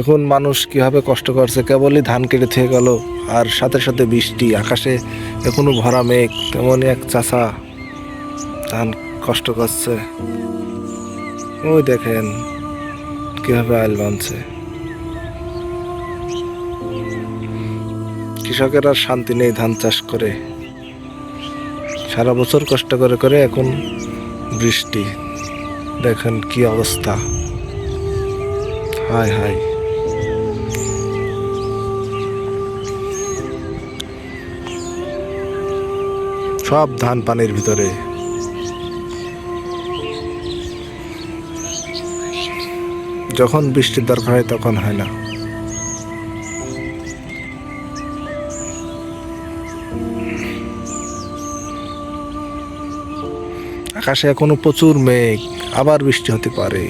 এখন মানুষ কীভাবে কষ্ট করছে? কেবলই ধান কেটে থেকে গেল, আর সাথে সাথে বৃষ্টি, আকাশে এখনও ভরা মেঘ তেমনই এক চাষা ধান কষ্ট করছে। ওই দেখেন কীভাবে আইল বানছে। কৃষকের শান্তি নেই ধান চাষ করে। সারা বছর কষ্ট করে করে এখন বৃষ্টি। দেখেন কি অবস্থা। হায় হায়। সব ধান পানির ভিতরে। যখন বৃষ্টির দরকার হয় তখন হয় না। আকাশে এখনও প্রচুর মেঘ, আবার বৃষ্টি হতে পারে।